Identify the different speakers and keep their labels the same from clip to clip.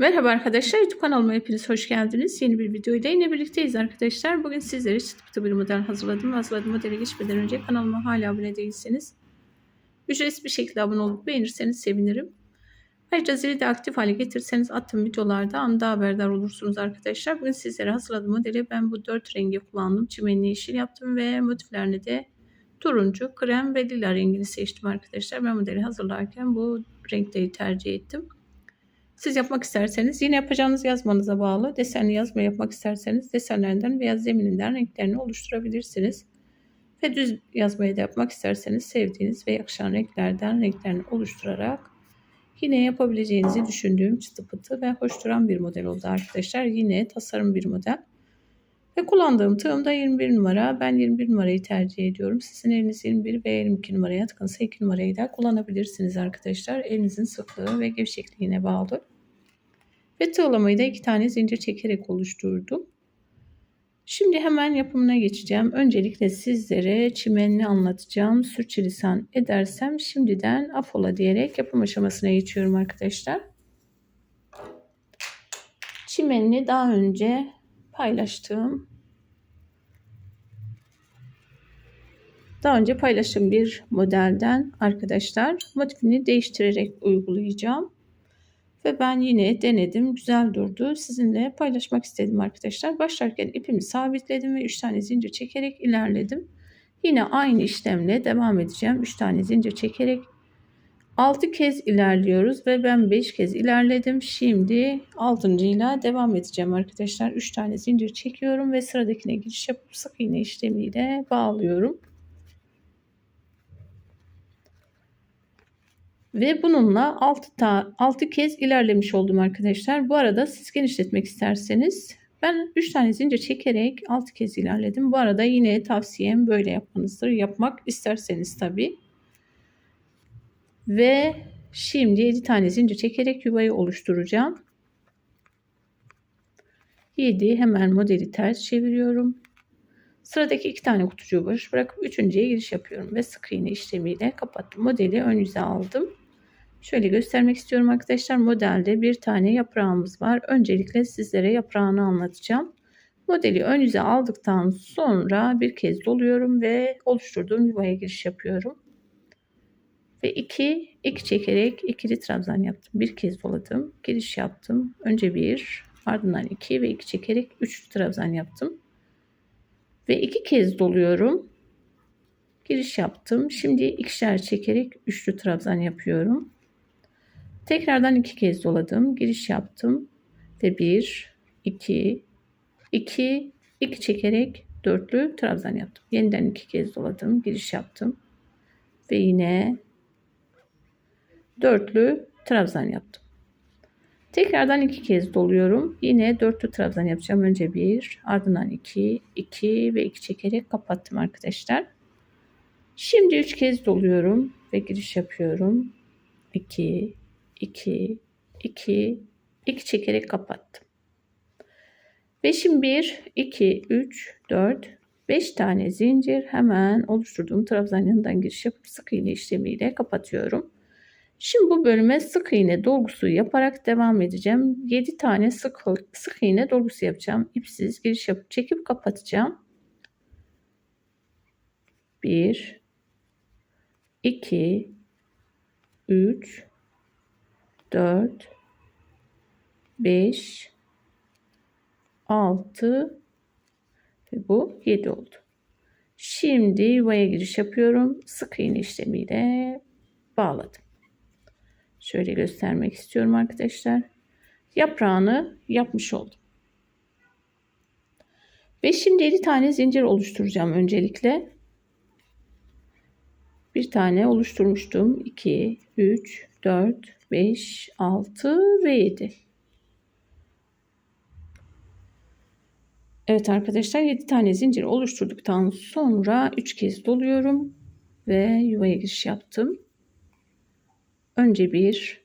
Speaker 1: Merhaba arkadaşlar YouTube kanalıma hepiniz hoş geldiniz. Yeni bir videoyla yine birlikteyiz arkadaşlar. Bugün sizlere çıtı pıtı bir model hazırladım. Hazırladığım modele geçmeden önce kanalıma hala abone değilseniz ücretsiz bir şekilde abone olup beğenirseniz sevinirim. Ayrıca zili de aktif hale getirirseniz attığım videolarda anında haberdar olursunuz arkadaşlar. Bugün sizlere hazırladığım modeli ben bu dört rengi kullandım. Çimenli yeşil yaptım ve motiflerini de turuncu, krem ve lila rengini seçtim arkadaşlar. Ben modeli hazırlarken bu renkleri tercih ettim. Siz yapmak isterseniz yine yapacağınız yazmanıza bağlı. Desenli yazma yapmak isterseniz desenlerinden veya zemininden renklerini oluşturabilirsiniz. Ve düz yazmayı da yapmak isterseniz sevdiğiniz ve yakışan renklerden renklerini oluşturarak yine yapabileceğinizi düşündüğüm çıtı pıtı ve hoş duran bir model oldu arkadaşlar. Yine tasarım bir model. Ve kullandığım tığım da 21 numara. Ben 21 numarayı tercih ediyorum. Sizin eliniz 21 ve 22 numaraya tıkınsa 2 numarayı da kullanabilirsiniz arkadaşlar. Elinizin sıklığı ve gevşekliğine bağlı. Ve tığlamayı da iki tane zincir çekerek oluşturdum. Şimdi hemen yapımına geçeceğim. Öncelikle sizlere çimenini anlatacağım. Sürçülisan edersem şimdiden afola diyerek yapım aşamasına geçiyorum arkadaşlar. Çimenini daha önce paylaştığım daha önce paylaştığım bir modelden arkadaşlar motifini değiştirerek uygulayacağım. Ve ben yine denedim. Güzel durdu. Sizinle paylaşmak istedim arkadaşlar. Başlarken ipimi sabitledim ve 3 tane zincir çekerek ilerledim. Yine aynı işlemle devam edeceğim. 3 tane zincir çekerek 6 kez ilerliyoruz ve ben 5 kez ilerledim. Şimdi 6. ile devam edeceğim arkadaşlar. 3 tane zincir çekiyorum ve sıradakine giriş yapıp sık iğne işlemiyle bağlıyorum. Ve bununla 6, ta, 6 kez ilerlemiş oldum arkadaşlar. Bu arada siz genişletmek isterseniz ben 3 tane zincir çekerek 6 kez ilerledim. Bu arada yine tavsiyem böyle yapmanızdır. Yapmak isterseniz tabi. Ve şimdi 7 tane zincir çekerek yuvayı oluşturacağım. 7 hemen modeli ters çeviriyorum. Sıradaki iki tane kutucuğu boş bırakıp üçüncüye giriş yapıyorum ve sık iğne işlemiyle kapattım. Modeli ön yüze aldım. Şöyle göstermek istiyorum arkadaşlar. Modelde bir tane yaprağımız var. Öncelikle sizlere yaprağını anlatacağım. Modeli ön yüze aldıktan sonra bir kez doluyorum ve oluşturduğum yuvaya giriş yapıyorum. Ve iki, iki çekerek ikili trabzan yaptım. Bir kez doladım. Giriş yaptım. Önce bir, ardından iki ve iki çekerek üç trabzan yaptım. Ve iki kez doluyorum. Giriş yaptım. Şimdi ikişer çekerek üçlü trabzan yapıyorum. Tekrardan iki kez doladım. Giriş yaptım. Ve bir, iki, iki, iki çekerek dörtlü trabzan yaptım. Yeniden iki kez doladım. Giriş yaptım. Ve yine dörtlü trabzan yaptım. Tekrardan iki kez doluyorum. Yine dörtlü trabzan yapacağım. Önce bir, ardından iki, iki ve iki çekerek kapattım arkadaşlar. Şimdi üç kez doluyorum ve giriş yapıyorum. 2, 2, 2, 2 çekerek kapattım. Ve şimdi 1, 2, 3, 4, 5 tane zincir hemen oluşturduğum trabzan yanından giriş yapıp sık iğne işlemiyle kapatıyorum. Şimdi bu bölüme sık iğne dolgusu yaparak devam edeceğim. 7 tane sık, sık iğne dolgusu yapacağım. İpsiz giriş yapıp çekip kapatacağım. 1 2 3 4 5 6 ve bu 7 oldu. Şimdi yuvaya giriş yapıyorum. Sık iğne işlemiyle bağladım. Şöyle göstermek istiyorum arkadaşlar. Yaprağını yapmış oldum. Ve şimdi 7 tane zincir oluşturacağım öncelikle. Bir tane oluşturmuştum. 2, 3, 4, 5, 6 ve 7. Evet arkadaşlar 7 tane zincir oluşturduktan sonra 3 kez doluyorum ve yuvaya giriş yaptım. Önce 1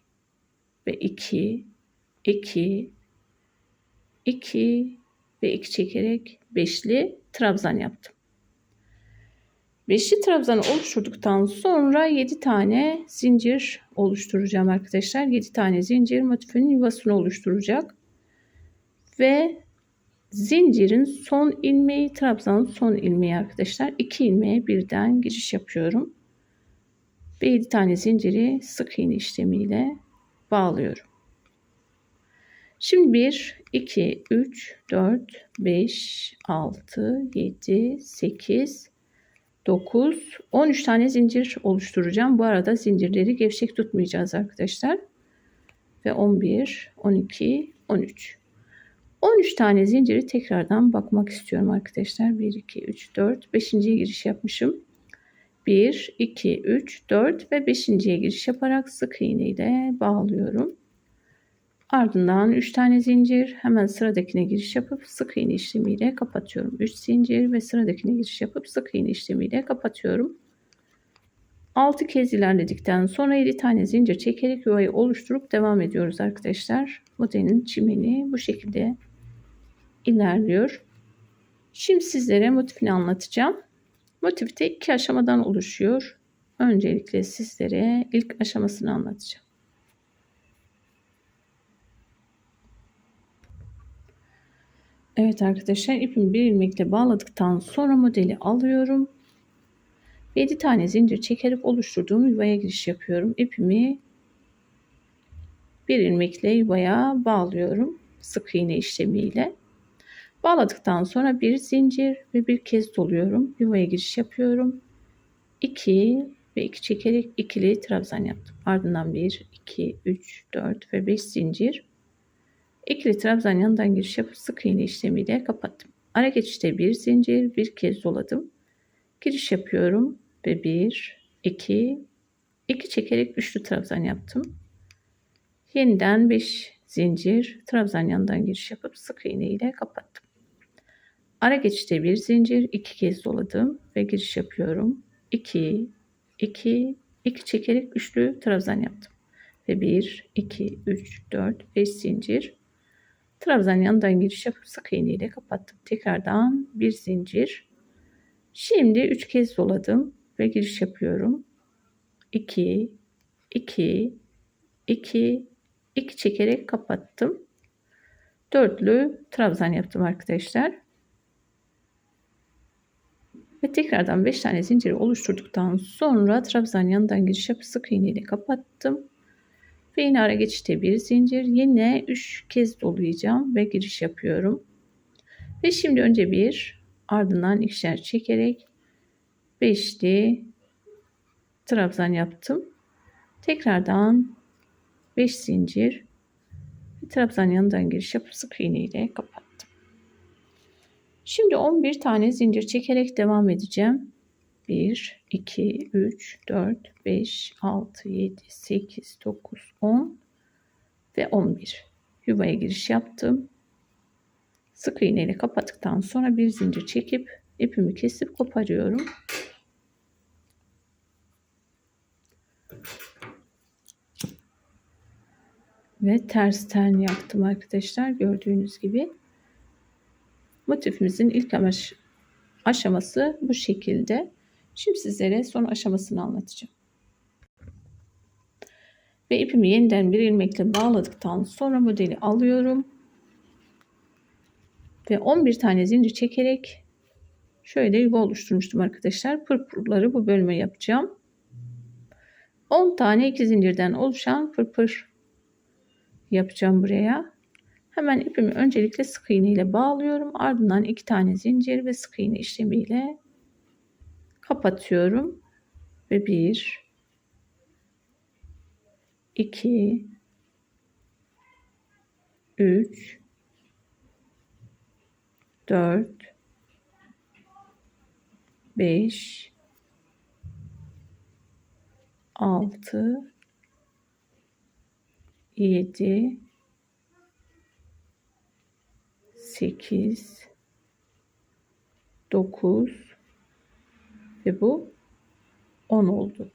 Speaker 1: ve 2, 2, 2 ve 2 çekerek beşli trabzan yaptım. Beşli trabzanı oluşturduktan sonra 7 tane zincir oluşturacağım arkadaşlar. 7 tane zincir motifinin yuvasını oluşturacak. Ve zincirin son ilmeği trabzanın son ilmeği arkadaşlar. 2 ilmeğe birden giriş yapıyorum. Ve 7 tane zinciri sık iğne işlemiyle bağlıyorum. Şimdi 1, 2, 3, 4, 5, 6, 7, 8, 9, 13 tane zincir oluşturacağım. Bu arada zincirleri gevşek tutmayacağız arkadaşlar. Ve 11, 12, 13. 13 tane zinciri tekrardan bakmak istiyorum arkadaşlar. 1, 2, 3, 4, 5. giriş yapmışım. 1, 2, 3, 4 ve 5.ye giriş yaparak sık iğne ile bağlıyorum. Ardından 3 tane zincir hemen sıradakine giriş yapıp sık iğne işlemiyle kapatıyorum. 3 zincir ve sıradakine giriş yapıp sık iğne işlemiyle kapatıyorum. 6 kez ilerledikten sonra 7 tane zincir çekerek yuvayı oluşturup devam ediyoruz arkadaşlar. Modelin çimeni bu şekilde ilerliyor. Şimdi sizlere motifini anlatacağım. Motif de iki aşamadan oluşuyor. Öncelikle sizlere ilk aşamasını anlatacağım. Evet arkadaşlar ipimi bir ilmekle bağladıktan sonra modeli alıyorum. 7 tane zincir çekerek oluşturduğum yuvaya giriş yapıyorum. İpimi bir ilmekle yuvaya bağlıyorum. Sık iğne işlemiyle. Bağladıktan sonra bir zincir ve bir kez doluyorum. Yuvaya giriş yapıyorum. 2 ve 2 çekerek ikili trabzan yaptım. Ardından 1, 2, 3, 4 ve 5 zincir. İkili trabzan yanından giriş yapıp sık iğne işlemiyle kapattım. Ara geçişte bir zincir, bir kez doladım. Giriş yapıyorum ve 1, 2, 2 çekerek üçlü trabzan yaptım. Yeniden 5 zincir, trabzan yanından giriş yapıp sık iğne ile kapattım. Ara geçişte bir zincir, iki kez doladım ve giriş yapıyorum. 2, 2, 2 çekerek üçlü trabzan yaptım. Ve 1, 2, 3, 4, 5 zincir. Trabzan yanından giriş yapıp sık iğne ile kapattım. Tekrardan bir zincir. Şimdi 3 kez doladım ve giriş yapıyorum. 2, 2, 2, 2 çekerek kapattım. Dörtlü trabzan yaptım arkadaşlar. Ve tekrardan 5 tane zinciri oluşturduktan sonra trabzan yanından giriş yapıp sık iğne ile kapattım. Ve yine ara geçişte bir zincir. Yine 3 kez dolayacağım ve giriş yapıyorum. Ve şimdi önce bir ardından ikişer çekerek beşli trabzan yaptım. Tekrardan 5 zincir trabzan yanından giriş yapıp sık iğne ile kapattım. Şimdi 11 tane zincir çekerek devam edeceğim. 1, 2, 3, 4, 5, 6, 7, 8, 9, 10 ve 11. Yuvaya giriş yaptım. Sık iğne ile kapattıktan sonra bir zincir çekip ipimi kesip koparıyorum. Ve tersten yaptım arkadaşlar gördüğünüz gibi. Motifimizin ilk aşaması bu şekilde. Şimdi sizlere son aşamasını anlatacağım. Ve ipimi yeniden bir ilmekle bağladıktan sonra modeli alıyorum. Ve 11 tane zincir çekerek şöyle yuva oluşturmuştum arkadaşlar. Pırpırları bu bölüme yapacağım. 10 tane iki zincirden oluşan pırpır yapacağım buraya. Hemen ipimi öncelikle sık iğne ile bağlıyorum. Ardından iki tane zincir ve sık iğne işlemiyle kapatıyorum. Ve bir, iki, üç, dört, beş, altı, yedi, 8 9 ve bu 10 oldu.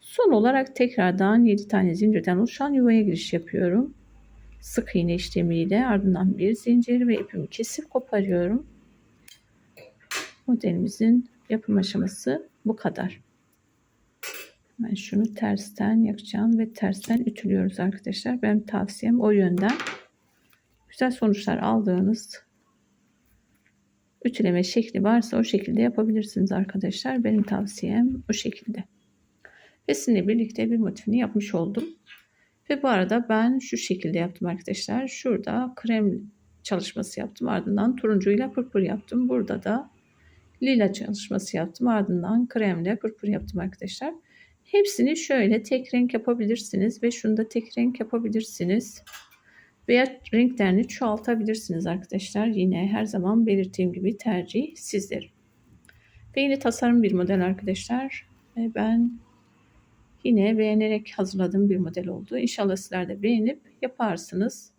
Speaker 1: Son olarak tekrardan 7 tane zincirden oluşan yuvaya giriş yapıyorum. Sık iğne işlemiyle ardından bir zincir ve ipimi kesip koparıyorum. Modelimizin yapım aşaması Bu kadar. Ben şunu tersten yakacağım ve tersten ütülüyoruz arkadaşlar. Benim tavsiyem o yönden. Güzel sonuçlar aldığınız ütüleme şekli varsa o şekilde yapabilirsiniz arkadaşlar. Benim tavsiyem o şekilde. Ve sizinle birlikte bir motifini yapmış oldum. Ve bu arada ben şu şekilde yaptım arkadaşlar. Şurada krem çalışması yaptım. Ardından turuncuyla pırpır yaptım. Burada da lila çalışması yaptım. Ardından kremle pırpır yaptım arkadaşlar. Hepsini şöyle tek renk yapabilirsiniz ve şunu da tek renk yapabilirsiniz. Veya renklerini çoğaltabilirsiniz arkadaşlar. Yine her zaman belirttiğim gibi tercih sizler. Ve yine tasarım bir model arkadaşlar. Ve ben yine beğenerek hazırladığım bir model oldu. İnşallah sizler de beğenip yaparsınız.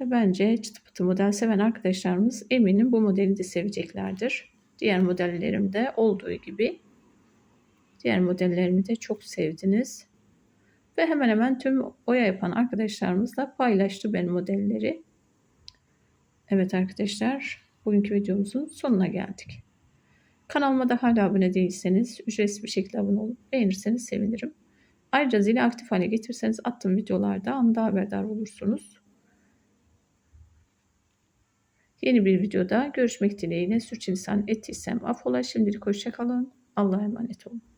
Speaker 1: Ve bence çıtı pıtı model seven arkadaşlarımız eminim bu modeli de seveceklerdir. Diğer modellerimde olduğu gibi. Diğer modellerimi de çok sevdiniz. Ve hemen hemen tüm oya yapan arkadaşlarımızla paylaştı benim modelleri. Evet arkadaşlar bugünkü videomuzun sonuna geldik. Kanalıma da hala abone değilseniz ücretsiz bir şekilde abone olup beğenirseniz sevinirim. Ayrıca zili aktif hale getirseniz attığım videolarda anında haberdar olursunuz. Yeni bir videoda görüşmek dileğiyle sürçülisan ettiysem affola. Şimdilik hoşçakalın. Allah'a emanet olun.